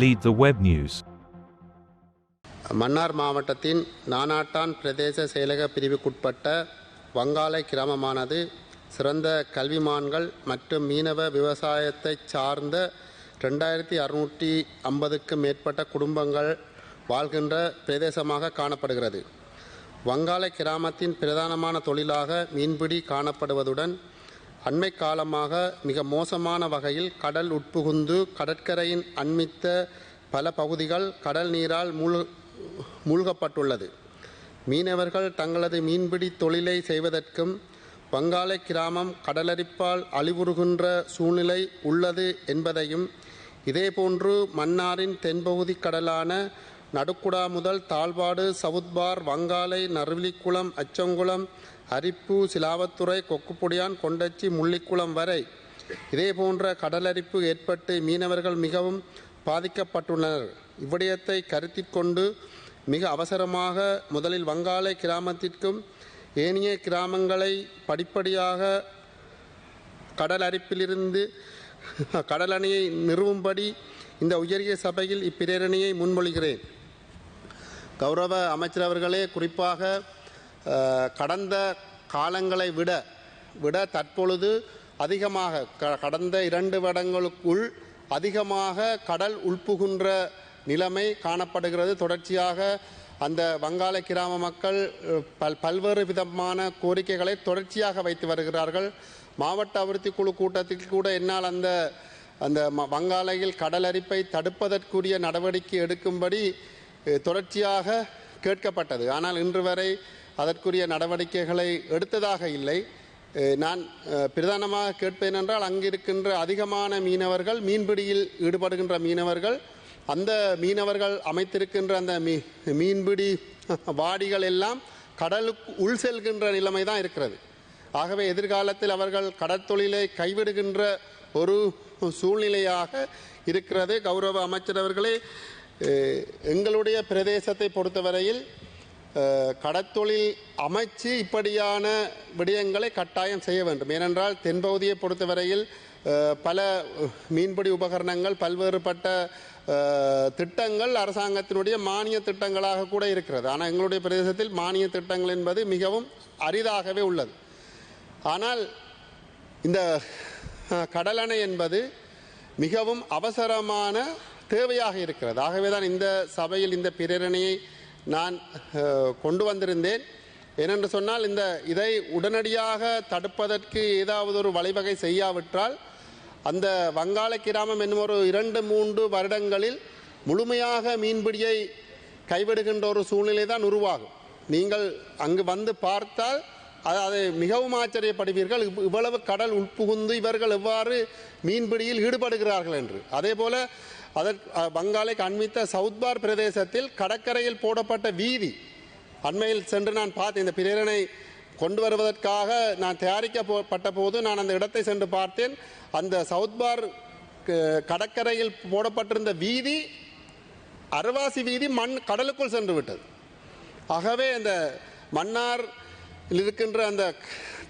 lead the web news. Mannar மாவட்டத்தின் நானாட்டான் பிரதேச செயலக பிரிவுக்குட்பட்ட வங்காள கிராமமானது சிறந்த கல்விமான்கள் மற்றும் மீனவ விவசாயத்தை சார்ந்த ரெண்டாயிரத்தி அறுநூற்றி ஐம்பதுக்கும் மேற்பட்ட குடும்பங்கள் வாழ்கின்ற பிரதேசமாக காணப்படுகிறது வங்காள கிராமத்தின் பிரதானமான தொழிலாக மீன்பிடி காணப்படுவதுடன் அண்மை காலமாக மிக மோசமான வகையில் கடல் உட்புகுந்து கடற்கரையின் அண்மித்த பல பகுதிகள் கடல் நீரால் மூழ் மூழ்கப்பட்டுள்ளது. மீனவர்கள் தங்களது மீன்பிடி தொழிலை செய்வதற்கும் வங்காளை கிராமம் கடலரிப்பால் அழிவுறுகின்ற சூழ்நிலை உள்ளது என்பதையும் இதேபோன்று மன்னாரின் தென்பகுதி கடலான நடுக்குடா முதல் தாழ்வாடு சவுத்பார் வங்காளை நறுவிலிக்குளம் அச்சங்குளம் அரிப்பு சிலாவத்துறை கொக்குப்பொடியான் கொண்டச்சி முள்ளிக்குளம் வரை. இதேபோன்ற கடலரிப்பு ஏற்பட்டு மீனவர்கள் மிகவும் பாதிக்கப்பட்டுள்ளனர். இவ்விடயத்தை கருத்தில் கொண்டு மிக அவசரமாக முதலில் வங்காளை கிராமத்திற்கும் ஏனைய கிராமங்களை படிப்படியாக கடல் அரிப்பிலிருந்து கடலணையை நிறுவும்படி இந்த உயரிய சபையில் இப்பிரேரணையை முன்மொழிகிறேன். கௌரவ அமைச்சர் அவர்களே குறிப்பாக கடந்த காலங்களை விட விட தற்பொழுது அதிகமாக க- கடந்த இரண்டு வருடங்களுக்குள் அதிகமாக கடல் உள்புகுன்ற நிலைமை காணப்படுகிறது. தொடர்ச்சியாக அந்த வங்காள கிராம மக்கள் பல் பல்வேறு விதமான கோரிக்கைகளை தொடர்ச்சியாக வைத்து வருகிறார்கள். மாவட்ட அபிவிருத்தி குழு கூட்டத்தில் கூட என்னால் அந்த அந்த ம- வங்காளையில் கடல் அரிப்பை தடுப்பதற்குரிய நடவடிக்கை எடுக்கும்படி தொடர்ச்சியாக கேட்கப்பட்டது. ஆனால் இன்று வரை அதற்குரிய நடவடிக்கைகளை எடுத்ததாக இல்லை. நான் பிரதானமாக கேட்பேன் என்றால் அங்கிருக்கின்ற அதிகமான மீனவர்கள் மீன்பிடியில் ஈடுபடுகின்ற மீனவர்கள் அந்த மீனவர்கள் அமைத்திருக்கின்ற அந்த மீ மீன்பிடி வாடிகள் எல்லாம் கடலுக்கு உள் செல்கின்ற நிலைமை தான் இருக்கிறது. ஆகவே எதிர்காலத்தில் அவர்கள் கடற்தொழிலை கைவிடுகின்ற ஒரு சூழ்நிலையாக இருக்கிறது. கௌரவ அமைச்சர் அவர்களே எங்களுடைய பிரதேசத்தை பொறுத்தவரையில் கடத்தொழில் அமைச்சு இப்படியான விடயங்களை கட்டாயம் செய்ய வேண்டும். ஏனென்றால் தென்பகுதியை பொறுத்தவரையில் பல மீன்பிடி உபகரணங்கள் பல்வேறுபட்ட திட்டங்கள் அரசாங்கத்தினுடைய மானிய திட்டங்களாக கூட இருக்கிறது. ஆனால் எங்களுடைய பிரதேசத்தில் மானிய திட்டங்கள் என்பது மிகவும் அரிதாகவே உள்ளது. ஆனால் இந்த கடலணை என்பது மிகவும் அவசரமான தேவையாக இருக்கிறது. ஆகவே தான் இந்த சபையில் இந்த பிரேரணையை நான் கொண்டு வந்திருந்தேன். ஏனென்று சொன்னால் இந்த இதை உடனடியாக தடுப்பதற்கு ஏதாவது ஒரு வழிவகை செய்யாவிட்டால் அந்த வங்காள கிராமம் என்னும் ஒரு இரண்டு மூன்று வருடங்களில் முழுமையாக மீன்பிடியை கைவிடுகின்ற ஒரு சூழ்நிலை தான் உருவாகும். நீங்கள் அங்கு வந்து பார்த்தால் அதை மிகவும் ஆச்சரியப்படுவீர்கள். இவ்- இவ்வளவு கடல் உட்புகுந்து இவர்கள் எவ்வாறு மீன்பிடியில் ஈடுபடுகிறார்கள் என்று. அதே போல அதற்கு அஹ், அண்மித்த சவுத்பார் பிரதேசத்தில் கடற்கரையில் போடப்பட்ட வீதி. அண்மையில் சென்று நான் பார்த்தேன் இந்த பிரேரணை கொண்டு வருவதற்காக நான் தயாரிக்கப்பட்ட போது நான் அந்த இடத்தை சென்று பார்த்தேன். அந்த சவுத்பார் கடற்கரையில் போடப்பட்டிருந்த வீதி அருவாசி வீதி மண் கடலுக்குள் சென்று விட்டது. ஆகவே இந்த மன்னார் இருக்கின்ற அந்த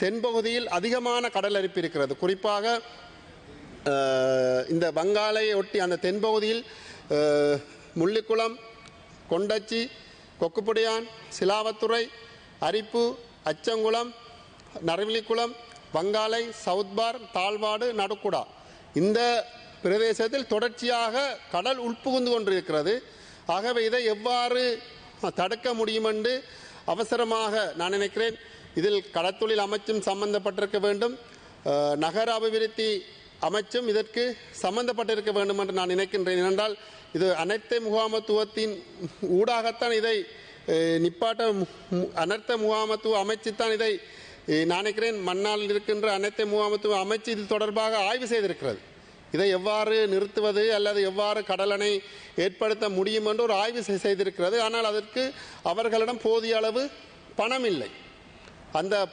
தென்பகுதியில் அதிகமான கடல் அரிப்பு இருக்கிறது. குறிப்பாக இந்த வங்காளையை ஒட்டி அந்த தென்பகுதியில் முள்ளிக்குளம் கொண்டச்சி கொக்குப்புடியான் சிலாவத்துறை அரிப்பு அச்சங்குளம் நரவிலிக்குளம் வங்காளை சவுத்பார் தாழ்வாடு நடுக்குடா. இந்த பிரதேசத்தில் தொடர்ச்சியாக கடல் உட்புகுந்து கொண்டிருக்கிறது. ஆகவே இதை எவ்வாறு தடுக்க முடியும் என்று அவசரமாக நான் நினைக்கிறேன். இதில் கடற்தொழில் அமைச்சும் சம்பந்தப்பட்டிருக்க வேண்டும். நகர அபிவிருத்தி அமைச்சும் இதற்கு சம்பந்தப்பட்டிருக்க வேண்டும் என்று நான் நினைக்கின்றேன். ஏனென்றால் இது அனைத்து முகாமத்துவத்தின் ஊடாகத்தான் இதை நிப்பாட்ட மு- அனர்த்த முகாமத்துவ அமைச்சு தான் இதை நான் நினைக்கிறேன் மண்ணால் இருக்கின்ற அனைத்து முகாமத்துவ அமைச்சு இது தொடர்பாக ஆய்வு செய்திருக்கிறது. இதை எவ்வாறு நிறுத்துவது அல்லது எவ்வாறு கடலனை ஏற்படுத்த முடியும் என்று ஒரு ஆய்வு செய்- செய்திருக்கிறது. ஆனால் அதற்கு அவர்களிடம் போதிய அளவு பணம் இல்லை அந்த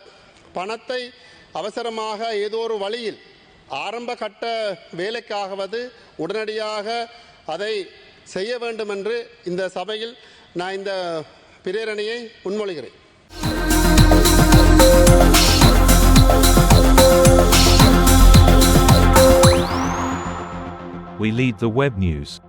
பணத்தை அவசரமாக ஏதோ ஒரு வழியில் ஆரம்ப கட்ட வேலைக்காகவது உடனடியாக அதை செய்ய வேண்டும் என்று இந்த சபையில் நான் இந்த பிரேரணையை முன்மொழிகிறேன் We lead the web news.